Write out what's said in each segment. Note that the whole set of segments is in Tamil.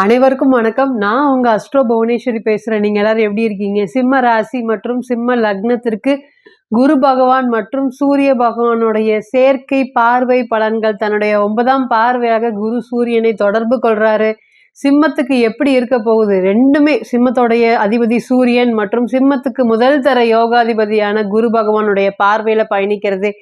அனைவருக்கும் வணக்கம். நான் உங்க அஸ்ட்ரோ புவனேஸ்வரி பேசுறேன். நீங்க எல்லாரும் எப்படி இருக்கீங்க? சிம்ம ராசி மற்றும் சிம்ம லக்னத்திற்கு குரு பகவான் மற்றும் சூரிய பகவானுடைய சேர்க்கை பார்வை பலன்கள். தன்னுடைய ஒன்பதாம் பார்வையாக குரு சூரியனை தொடர்பு கொள்றாரு. சிம்மத்துக்கு எப்படி இருக்க போகுது? ரெண்டுமே சிம்மத்தோடைய அதிபதி சூரியன் மற்றும் சிம்மத்துக்கு முதல் தர யோகாதிபதியான குரு பகவானுடைய பார்வையில பயணிக்கிறது.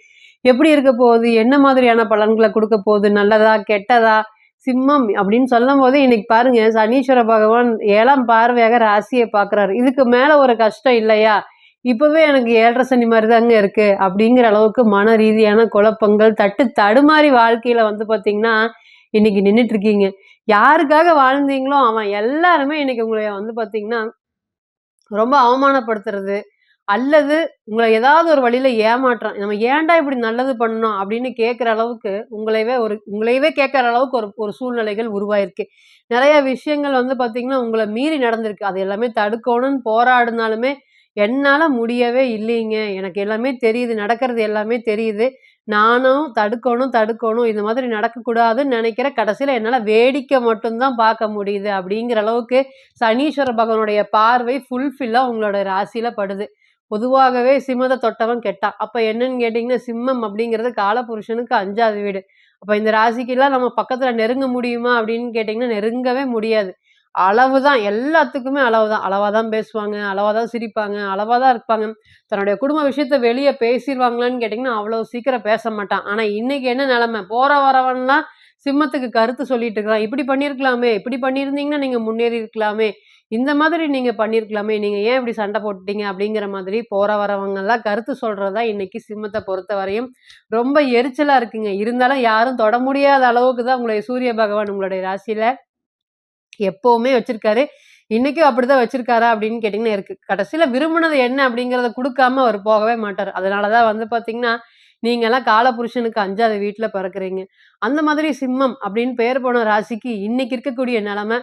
எப்படி இருக்க போகுது? என்ன மாதிரியான பலன்களை கொடுக்க போகுது? நல்லதா கெட்டதா? சிம்மம் அப்படின்னு சொல்லும் போது இன்னைக்கு பாருங்க சனீஸ்வர பகவான் ஏழாம் பார்வையாக ராசியை பார்க்குறாரு. இதுக்கு மேலே ஒரு கஷ்டம் இல்லையா? இப்பவே எனக்கு ஏழரை சனி மாதிரி தாங்க இருக்கு. அப்படிங்கிற அளவுக்கு மன ரீதியான குழப்பங்கள் தட்டு தடுமாறி வாழ்க்கையில வந்து பார்த்திங்கன்னா இன்னைக்கு நின்றுட்டு இருக்கீங்க. யாருக்காக வாழ்ந்தீங்களோ அவன் எல்லாருமே இன்னைக்கு உங்களை வந்து பார்த்தீங்கன்னா ரொம்ப அவமானப்படுத்துறது அல்லது உங்களை ஏதாவது ஒரு வழியில ஏமாற்றம் நம்ம ஏன்டா இப்படி நல்லது பண்ணணும் அப்படின்னு கேட்குற அளவுக்கு உங்களையவே ஒரு உங்களையவே கேட்குற அளவுக்கு ஒரு ஒரு சூழ்நிலைகள் உருவாயிருக்கு. நிறைய விஷயங்கள் வந்து பார்த்தீங்கன்னா உங்களை மீறி நடந்திருக்கு. அது எல்லாமே தடுக்கணும்னு போராடினாலுமே என்னால் முடியவே இல்லைங்க. எனக்கு எல்லாமே தெரியுது நடக்கிறது எல்லாமே தெரியுது. நானும் தடுக்கணும் தடுக்கணும் இந்த மாதிரி நடக்கக்கூடாதுன்னு நினைக்கிற கடைசியில் என்னால் வேடிக்கை மட்டும்தான் பார்க்க முடியுது அப்படிங்கிற அளவுக்கு சனீஸ்வர பகவானுடைய பார்வை ஃபுல்ஃபில்லாக உங்களோட ராசியில் படுது. பொதுவாகவே சிம்மத்தை தொட்டவன் கெட்டான். அப்போ என்னன்னு கேட்டிங்கன்னா சிம்மம் அப்படிங்கிறது காலபுருஷனுக்கு அஞ்சாவது வீடு. அப்போ இந்த ராசிக்கெல்லாம் நம்ம பக்கத்தில் நெருங்க முடியுமா அப்படின்னு கேட்டிங்கன்னா நெருங்கவே முடியாது. அளவு தான் எல்லாத்துக்குமே அளவு தான் அளவாக தான் பேசுவாங்க அளவாக தான் சிரிப்பாங்க அளவாக தான் இருப்பாங்க. தன்னுடைய குடும்ப விஷயத்த வெளியே பேசிடுவாங்களான்னு கேட்டிங்கன்னா அவ்வளோ சீக்கிரம் பேச மாட்டான். ஆனால் இன்றைக்கி என்ன நிலமை? போகிற வரவன்லாம் சிம்மத்துக்கு கருத்து சொல்லிட்டு இருக்கலாம் இப்படி பண்ணியிருக்கலாமே இப்படி பண்ணியிருந்தீங்கன்னா நீங்கள் முன்னேறி இருக்கலாமே. இந்த மாதிரி நீங்க பண்ணியிருக்கலாமே நீங்க ஏன் இப்படி சண்டை போட்டுட்டீங்க அப்படிங்கிற மாதிரி போற வரவங்கெல்லாம் கருத்து சொல்றதா இன்னைக்கு சிம்மத்தை பொறுத்த வரையும் ரொம்ப எரிச்சலா இருக்குங்க. இருந்தாலும் யாரும் தொட முடியாத அளவுக்கு தான் உங்களுடைய சூரிய பகவான் உங்களுடைய ராசியில எப்பவுமே வச்சிருக்காரு. இன்னைக்கும் அப்படிதான் வச்சிருக்காரா அப்படின்னு கேட்டீங்கன்னா இருக்கு. கடைசியில விரும்பினது என்ன அப்படிங்கிறத கொடுக்காம அவர் போகவே மாட்டார். அதனாலதான் வந்து பாத்தீங்கன்னா நீங்களாம் காலபுருஷனுக்கு அஞ்சாவது வீட்டில் பிறக்குறீங்க. அந்த மாதிரி சிம்மம் அப்படின்னு பெயர் போன ராசிக்கு இன்னைக்கு இருக்கக்கூடிய நிலமை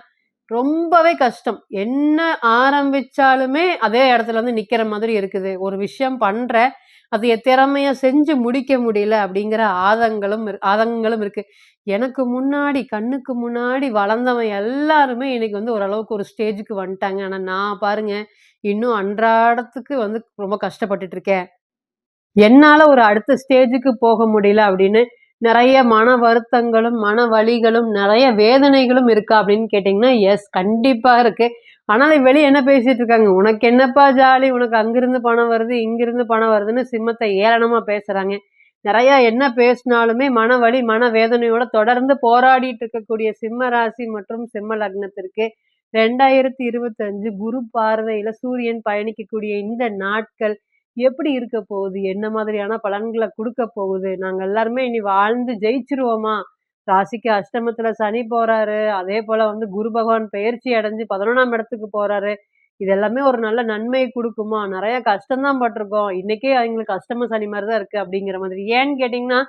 ரொம்பவே கஷ்டம். என்ன ஆரம்பிச்சாலுமே அதே இடத்துல வந்து நிற்கிற மாதிரி இருக்குது. ஒரு விஷயம் பண்ணுற அது திறமையா செஞ்சு முடிக்க முடியல அப்படிங்கிற ஆதங்களும் ஆதங்கங்களும் இருக்கு. எனக்கு முன்னாடி கண்ணுக்கு முன்னாடி வளர்ந்தவன் எல்லாருமே இன்னைக்கு வந்து ஓரளவுக்கு ஒரு ஸ்டேஜுக்கு வந்துட்டாங்க. ஆனால் நான் பாருங்க இன்னும் அன்றாடத்துக்கு வந்து ரொம்ப கஷ்டப்பட்டுட்டு இருக்கேன். என்னால ஒரு அடுத்த ஸ்டேஜுக்கு போக முடியல அப்படின்னு நிறைய மன வருத்தங்களும் மன வலிகளும் நிறைய வேதனைகளும் இருக்கா அப்படின்னு கேட்டிங்கன்னா எஸ் கண்டிப்பா இருக்கு. ஆனால் வெளியே என்ன பேசிட்டு இருக்காங்க? உனக்கு என்னப்பா ஜாலி? உனக்கு அங்கிருந்து பணம் வருது இங்கிருந்து பணம் வருதுன்னு சிம்மத்தை ஏளனமா பேசுறாங்க. நிறைய என்ன பேசினாலுமே மன வலி மன வேதனையோட தொடர்ந்து போராடிட்டு இருக்கக்கூடிய சிம்ம ராசி மற்றும் சிம்ம லக்னத்திற்கு ரெண்டாயிரத்தி இருபத்தஞ்சு குரு பார்வையில சூரியன் பயணிக்கக்கூடிய இந்த நாட்கள் எப்படி இருக்க போகுது? என்ன மாதிரியான பலன்களை கொடுக்க போகுது? நாங்க எல்லாருமே இனி வாழ்ந்து ஜெயிச்சிருவோமா? ராசிக்கு அஷ்டமத்துல சனி போறாரு. அதே போல வந்து குரு பகவான் பெயர்ச்சி அடைஞ்சு பதினொன்றாம் இடத்துக்கு போறாரு. இது எல்லாமே ஒரு நல்ல நன்மையை கொடுக்குமா? நிறைய கஷ்டம்தான் பட்டிருக்கோம். இன்னைக்கே அவங்களுக்கு அஷ்டம சனி மாதிரி தான் இருக்கு அப்படிங்கிற மாதிரி. ஏன்னு கேட்டிங்கன்னா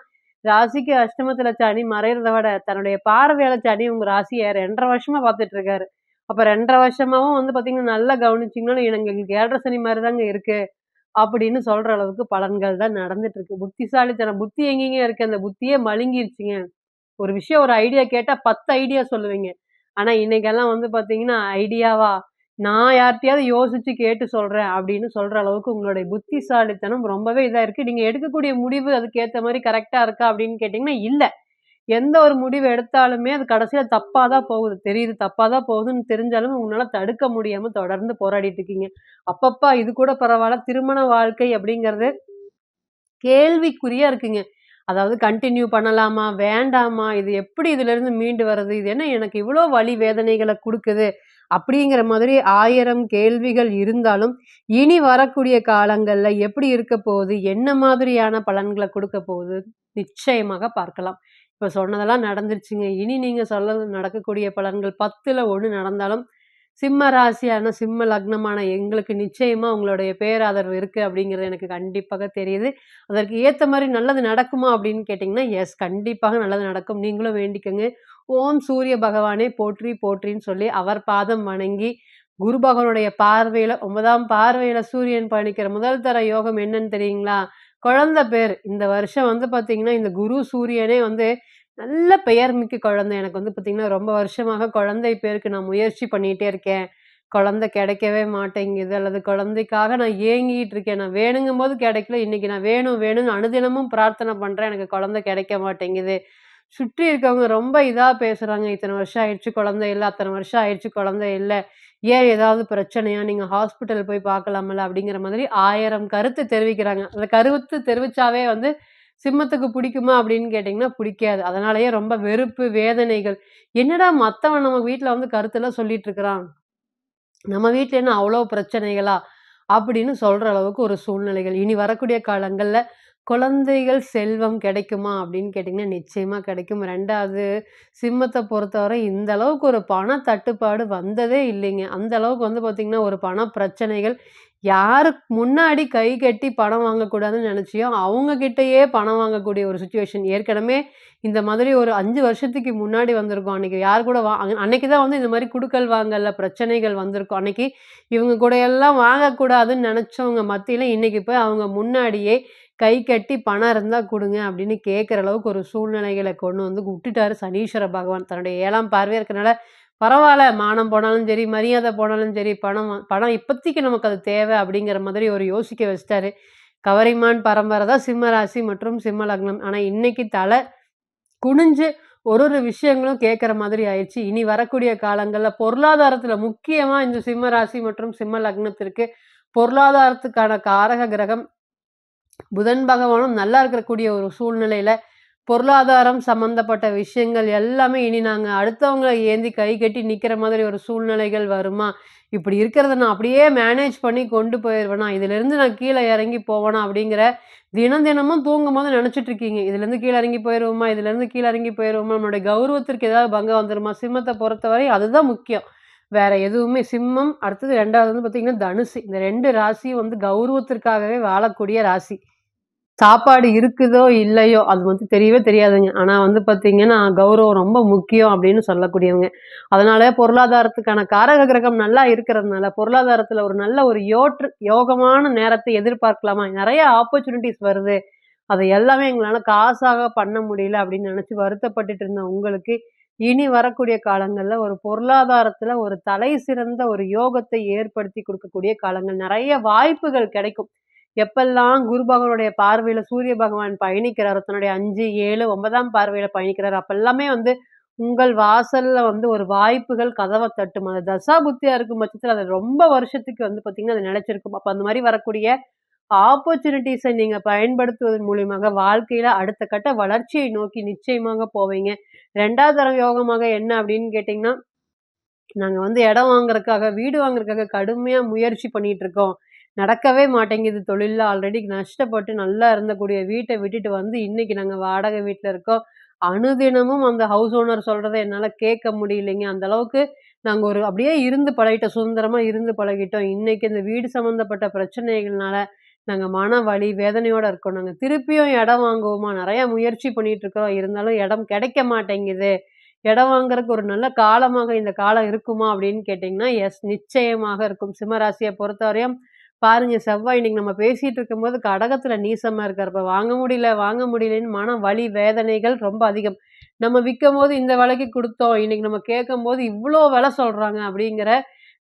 ராசிக்கு அஷ்டமத்துல சனி மறைறத விட தன்னுடைய பார்வையால சனி உங்க ராசியை ரெண்டரை வருஷமா பார்த்துட்டு இருக்காரு அப்ப ரெண்டரை வருஷமாவும் வந்து பாத்தீங்கன்னா நல்லா கவனிச்சிங்கன்னா எனக்கு எங்களுக்கு ஏழரை சனி மாதிரி தாங்க இருக்கு. அப்படின்னு சொல்ற அளவுக்கு பலன்கள் தான் நடந்துட்டு இருக்கு புத்திசாலித்தனம் புத்தி எங்கேங்க இருக்கு. அந்த புத்தியே மழுங்கிருச்சுங்க. ஒரு விஷயம் ஒரு ஐடியா கேட்டா பத்து ஐடியா சொல்லுவீங்க. ஆனா இன்னைக்கெல்லாம் வந்து பாத்தீங்கன்னா ஐடியாவா நான் யார்கிட்டயாவது யோசிச்சு கேட்டு சொல்றேன் அப்படின்னு சொல்ற அளவுக்கு உங்களுடைய புத்திசாலித்தனம் ரொம்பவே இதா இருக்கு. நீங்க எடுக்கக்கூடிய முடிவு அதுக்கேற்ற மாதிரி கரெக்டா இருக்கா அப்படின்னு கேட்டீங்கன்னா இல்லை. எந்த ஒரு முடிவு எடுத்தாலுமே அது கடைசியில் தப்பாக தான் போகுது. தெரியுது தப்பாக தான் போகுதுன்னு தெரிஞ்சாலும் உங்களால் தடுக்க முடியாமல் தொடர்ந்து போராடிட்டு இருக்கீங்க. அப்பப்பா இது கூட பரவாயில்ல திருமண வாழ்க்கை அப்படிங்கிறது கேள்விக்குறியாக இருக்குங்க. அதாவது கண்டினியூ பண்ணலாமா வேண்டாமா இது எப்படி இதுலேருந்து மீண்டு வர்றது இது என்ன எனக்கு இவ்வளோ வலி வேதனைகளை கொடுக்குது அப்படிங்கிற மாதிரி ஆயிரம் கேள்விகள் இருந்தாலும் இனி வரக்கூடிய காலங்களில் எப்படி இருக்க போகுது என்ன மாதிரியான பலன்களை கொடுக்க போகுது நிச்சயமாக பார்க்கலாம். இப்போ சொன்னதெல்லாம் நடந்துருச்சுங்க. இனி நீங்கள் சொல்ல நடக்கக்கூடிய பலன்கள் பத்தில் ஒன்று நடந்தாலும் சிம்ம ராசியான சிம்ம லக்னமான எங்களுக்கு நிச்சயமாக உங்களுடைய பேராதரவு இருக்குது அப்படிங்கிறது எனக்கு கண்டிப்பாக தெரியுது. அதற்கு ஏற்ற மாதிரி நல்லது நடக்குமா அப்படின்னு கேட்டிங்கன்னா எஸ் கண்டிப்பாக நல்லது நடக்கும். நீங்களும் வேண்டிக்கோங்க. ஓம் சூரிய பகவானே போற்றி போற்றின்னு சொல்லி அவர் பாதம் வணங்கி குரு பகவானுடைய பார்வையில் ஒன்பதாம் பார்வையில் சூரியன் பயணிக்கிற முதல் தர யோகம் என்னன்னு தெரியுங்களா? குழந்தை பேர் இந்த வருஷம் வந்து பார்த்தீங்கன்னா இந்த குரு சூரியனே வந்து நல்ல பெயர் மிக்க குழந்தை. எனக்கு வந்து பார்த்தீங்கன்னா, ரொம்ப வருஷமாக குழந்தை பேருக்கு நான் முயற்சி பண்ணிகிட்டே இருக்கேன். குழந்தை கிடைக்கவே மாட்டேங்குது. அல்லது குழந்தைக்காக நான் ஏங்கிட்டு இருக்கேன். நான் வேணுங்கும்போது கிடைக்கல. இன்னைக்கு நான் வேணும் வேணும்னு அனுதினமும் பிரார்த்தனை பண்ணுறேன் எனக்கு குழந்தை கிடைக்க மாட்டேங்குது. சுற்றி இருக்கவங்க ரொம்ப இதாக பேசுகிறாங்க இத்தனை வருஷம் ஆயிடுச்சு குழந்தை இல்லை அத்தனை வருஷம் ஆயிடுச்சு குழந்தை இல்லை ஏன் ஏதாவது பிரச்சனையா? நீங்கள் ஹாஸ்பிட்டல் போய் பார்க்கலாமல்ல அப்படிங்கிற மாதிரி ஆயிரம் கருத்து தெரிவிக்கிறாங்க. அந்த கருத்து தெரிவித்தாவே வந்து சிம்மத்துக்கு பிடிக்குமா அப்படின்னு கேட்டிங்கன்னா பிடிக்காது. அதனாலேயே ரொம்ப வெறுப்பு, வேதனைகள். என்னடா மற்றவன் நம்ம வீட்டில் வந்து கருத்தெல்லாம் சொல்லிட்டு இருக்கிறான். நம்ம வீட்டில் என்ன அவ்வளோ பிரச்சனைகளா? அப்படின்னு சொல்கிற அளவுக்கு ஒரு சூழ்நிலைகள். இனி வரக்கூடிய காலங்களில் குழந்தைகள் செல்வம் கிடைக்குமா? அப்படின்னு கேட்டிங்கன்னா நிச்சயமாக கிடைக்கும். ரெண்டாவது சிம்மத்தை பொறுத்தவரை இந்த அளவுக்கு ஒரு பண தட்டுப்பாடு வந்ததே இல்லைங்க. அந்த அளவுக்கு வந்து பார்த்திங்கன்னா ஒரு பண பிரச்சனைகள் யார் முன்னாடி கை கட்டி பணம் வாங்கக்கூடாதுன்னு நினச்சியோ அவங்கக்கிட்டயே பணம் வாங்கக்கூடிய ஒரு சுச்சுவேஷன் ஏற்கனவே இந்த மாதிரி ஒரு அஞ்சு வருஷத்துக்கு முன்னாடி வந்திருக்கும். அன்றைக்கி யார் கூட வா அன்னைக்கு தான் வந்து இந்த மாதிரி குடுக்கல் வாங்கல பிரச்சனைகள் வந்திருக்கும். அன்னைக்கு இவங்க கூட எல்லாம் வாங்கக்கூடாதுன்னு நினச்சவங்க மத்தியில் இன்னைக்கு போய் அவங்க முன்னாடியே கை கட்டி பணம் இருந்தால் கொடுங்க அப்படின்னு கேட்குற அளவுக்கு ஒரு சூழ்நிலைகளை கொண்டு வந்து விட்டுட்டாரு சனீஸ்வர பகவான். தன்னுடைய ஏழாம் பார்வையாக இருக்கனால, பரவாயில்ல மானம் போனாலும் சரி, மரியாதை போனாலும் சரி, பணம் பணம் இப்போதைக்கு நமக்கு அது தேவை அப்படிங்கிற மாதிரி ஒரு யோசிக்க வச்சுட்டாரு. கவரிமான் பரம்பரை தான் சிம்ம ராசி மற்றும் சிம்ம லக்னம். ஆனால் இன்னைக்கு தலை குனிஞ்சு ஒரு ஒரு விஷயங்களும் கேட்குற மாதிரி ஆயிடுச்சு இனி வரக்கூடிய காலங்களில் பொருளாதாரத்தில் முக்கியமாக இந்த சிம்ம ராசி மற்றும் சிம்ம லக்னத்திற்கு பொருளாதாரத்துக்கான காரக கிரகம் புதன் பகவானும் நல்லா இருக்கக்கூடிய ஒரு சூழ்நிலையில் பொருளாதாரம் சம்மந்தப்பட்ட விஷயங்கள் எல்லாமே இனி நாங்கள் அடுத்தவங்கள ஏந்தி கை கட்டி நிற்கிற மாதிரி ஒரு சூழ்நிலைகள் வருமா? இப்படி இருக்கிறத நான் அப்படியே மேனேஜ் பண்ணி கொண்டு போயிடுவேனா இதுலேருந்து நான் கீழே இறங்கி போவேனா? அப்படிங்கிற தினம் தினமும் தூங்கும்போது நினச்சிட்டு இருக்கீங்க. இதுலேருந்து கீழே இறங்கி போயிடுவோமா இதுலேருந்து கீழே இறங்கி போயிடுவோமா நம்மளுடைய கௌரவத்திற்கு ஏதாவது பங்கம் வந்துடுமா சிம்மத்தை பொறுத்தவரை அதுதான் முக்கியம். வேற எதுவுமே சிம்மம், அடுத்தது ரெண்டாவது வந்து பார்த்தீங்கன்னா தனுசு. இந்த ரெண்டு ராசியும் வந்து கௌரவத்திற்காகவே வாழக்கூடிய ராசி. சாப்பாடு இருக்குதோ, இல்லையோ அது வந்து தெரியவே தெரியாதுங்க. ஆனால் வந்து பார்த்தீங்கன்னா, கௌரவம் ரொம்ப முக்கியம் அப்படின்னு சொல்லக்கூடியவங்க. அதனால பொருளாதாரத்துக்கான காரக கிரகம் நல்லா இருக்கிறதுனால, பொருளாதாரத்தில் ஒரு நல்ல ஒரு யோற்று யோகமான நேரத்தை எதிர்பார்க்கலாமா? நிறைய ஆப்பர்ச்சுனிட்டிஸ் வருது. அதை எல்லாமே எங்களால் காசாக பண்ண முடியல அப்படின்னு நினச்சி வருத்தப்பட்டுட்டு இருந்த உங்களுக்கு, இனி வரக்கூடிய காலங்களில் ஒரு பொருளாதாரத்தில் ஒரு தலை சிறந்த ஒரு யோகத்தை ஏற்படுத்தி கொடுக்கக்கூடிய காலங்கள். நிறைய வாய்ப்புகள் கிடைக்கும். எப்பெல்லாம் குரு பகவானுடைய பார்வையில் சூரிய பகவான் பயணிக்கிறார் தன்னுடைய அஞ்சு ஏழு ஒன்பதாம் பார்வையில் பயணிக்கிறார் அப்பெல்லாமே வந்து உங்கள் வாசல்ல வந்து ஒரு வாய்ப்புகள் கதவை தட்டும். அது தசா புத்தியா இருக்கும் பட்சத்தில் அது ரொம்ப வருஷத்துக்கு வந்து பார்த்தீங்கன்னா, அது நிலைச்சிருக்கும். அப்போ அந்த மாதிரி வரக்கூடிய ஆப்பர்ச்சுனிட்டிஸை நீங்கள் பயன்படுத்துவதன் மூலியமாக வாழ்க்கையில் அடுத்த கட்ட வளர்ச்சியை நோக்கி நிச்சயமாக போவீங்க. ரெண்டாவது தரம் யோகமாக என்ன அப்படின்னு கேட்டிங்கன்னா நாங்கள் வந்து இடம் வாங்குறதுக்காக, வீடு வாங்குறதுக்காக கடுமையாக முயற்சி பண்ணிகிட்ருக்கோம் இருக்கோம். நடக்கவே மாட்டேங்குது. தொழிலில் ஆல்ரெடி நஷ்டப்பட்டு நல்லா இருந்தக்கூடிய வீட்டை விட்டுட்டு வந்து, இன்னைக்கு நாங்கள் வாடகை வீட்டில் இருக்கோம். அனுதினமும் அந்த ஹவுஸ் ஓனர் சொல்கிறத என்னால் கேட்க முடியலைங்க. அந்த அளவுக்கு நாங்கள் ஒரு அப்படியே இருந்து பழகிட்டோம். சுதந்திரமாக இருந்து பழகிட்டோம். இன்னைக்கு இந்த வீடு சம்மந்தப்பட்ட பிரச்சனைகள்னால, நாங்கள் மன வலி, வேதனையோடு இருக்கோம். நாங்கள் திருப்பியும் இடம் வாங்குவோமா? நிறையா முயற்சி பண்ணிட்டு இருக்கிறோம். இருந்தாலும் இடம் கிடைக்க மாட்டேங்குது. இடம் வாங்குறதுக்கு ஒரு நல்ல காலமாக இந்த காலம் இருக்குமா? அப்படின்னு கேட்டிங்கன்னா எஸ் நிச்சயமாக இருக்கும். சிம்மராசியை பொறுத்தவரையும் பாருங்க செவ்வாய் இன்னைக்கு நம்ம பேசிட்டு இருக்கும்போது கடகத்தில் நீசமாக இருக்கிறப்ப வாங்க முடியல, வாங்க முடியலன்னு மன வலி, வேதனைகள் ரொம்ப அதிகம். நம்ம விக்கும்போது இந்த விலைக்கு கொடுத்தோம் இன்னைக்கு நம்ம கேட்கும்போது இவ்வளோ விலை சொல்கிறாங்க அப்படிங்கிற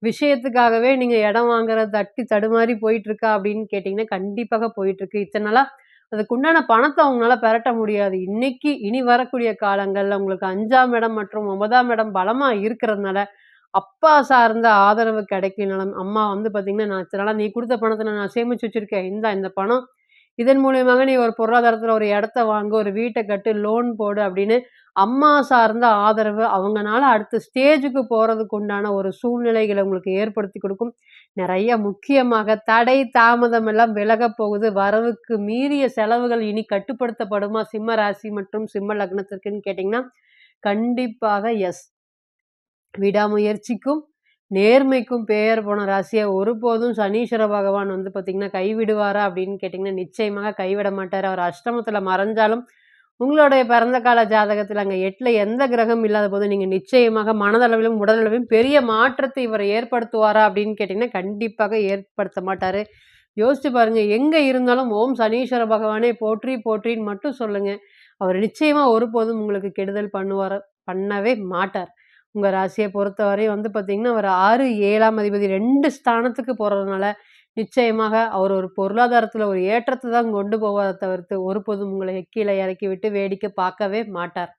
விஷயத்துக்காகவே நீங்க இடம் வாங்குறத தட்டி தடுமாறி போயிட்டு இருக்கா அப்படின்னு கேட்டீங்கன்னா, கண்டிப்பாக போயிட்டு இருக்கு. இத்தன நாளா அதுக்கு உண்டான அவங்களால பெரட்ட முடியாது. இன்னைக்கு இனி வரக்கூடிய காலங்கள்ல உங்களுக்கு அஞ்சாம் இடம் மற்றும் ஒன்பதாம் இடம் பலமா இருக்கிறதுனால, அப்பா சார்ந்த ஆதரவு கிடைக்கலனாலும், அம்மா வந்து பார்த்தீங்கன்னா, நான் இத்தன நீ கொடுத்த பணத்தை நான் சேமிச்சு வச்சிருக்கேன். இந்த இந்த பணம். இதன் மூலியமாக நீ ஒரு பொருளாதாரத்துல ஒரு இடத்த வாங்க ஒரு வீட்டை கட்டு, லோன் போடு அப்படின்னு அம்மா சார்ந்த ஆதரவு அவங்கனால அடுத்த ஸ்டேஜுக்கு போறதுக்கு உண்டான ஒரு சூழ்நிலைகளை உங்களுக்கு ஏற்படுத்தி கொடுக்கும் நிறைய முக்கியமாக தடை, தாமதம் எல்லாம் விலக போகுது. வரவுக்கு மீறிய செலவுகள் இனி கட்டுப்படுத்தப்படுமா? சிம்ம ராசி மற்றும் சிம்ம லக்னத்திற்குன்னு கேட்டீங்கன்னா, கண்டிப்பாக எஸ். விடாமுயற்சிக்கும், நேர்மைக்கும் பெயர் போன ராசியை ஒருபோதும் சனீஸ்வர பகவான் வந்து பார்த்தீங்கன்னா, கைவிடுவாரா? அப்படின்னு கேட்டிங்கன்னா நிச்சயமாக கைவிட மாட்டார் அவர் அஷ்டமத்தில் மறைஞ்சாலும், உங்களுடைய பிறந்த கால ஜாதகத்தில் அங்கே எட்டில் எந்த கிரகம் இல்லாத போது, நீங்கள் நிச்சயமாக மனதளவிலும், உடலளவிலும் பெரிய மாற்றத்தை இவர் ஏற்படுத்துவாரா? அப்படின்னு கேட்டிங்கன்னா கண்டிப்பாக ஏற்படுத்த மாட்டார் யோசித்து பாருங்கள் எங்கே இருந்தாலும் ஓம் சனீஸ்வர பகவானே போற்றி போற்றின்னு மட்டும் சொல்லுங்கள் அவர் நிச்சயமாக ஒருபோதும் உங்களுக்கு கெடுதல் பண்ணுவார் பண்ணவே மாட்டார். உங்கள் ராசியை பொறுத்தவரை வந்து பார்த்திங்கன்னா அவர் 6, 7ஆம் அதிபதி ரெண்டு ஸ்தானத்துக்கு போகிறதுனால நிச்சயமாக அவர் ஒரு பொருளாதாரத்தில் ஒரு ஏற்றத்தை தான் கொண்டு போவதை தவிர்த்து, ஒருபோதும் உங்களை கீழே இறக்கி விட்டு வேடிக்கை பார்க்கவே மாட்டார்.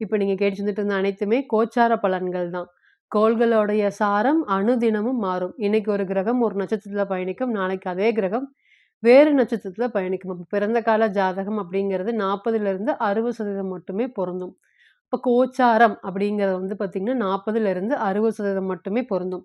இப்போ நீங்கள் கேட்டு கேட்டுட்டு இருந்த அனைத்துமே கோச்சார பலன்கள் தான். கோள்களுடைய சாரம் அணுதினமும் மாறும். இன்னைக்கு ஒரு கிரகம் ஒரு நட்சத்திரத்தில் பயணிக்கும். நாளைக்கு அதே கிரகம் வேறு நட்சத்திரத்தில் பயணிக்கும். அப்போ பிறந்த கால ஜாதகம் அப்படிங்கிறது 40லிருந்து 60% மட்டுமே பொருந்தும். இப்போ கோச்சாரம் அப்படிங்கிறது வந்து பார்த்திங்கன்னா நாற்பதுலேருந்து அறுபது சதவீதம் மட்டுமே பொருந்தும்.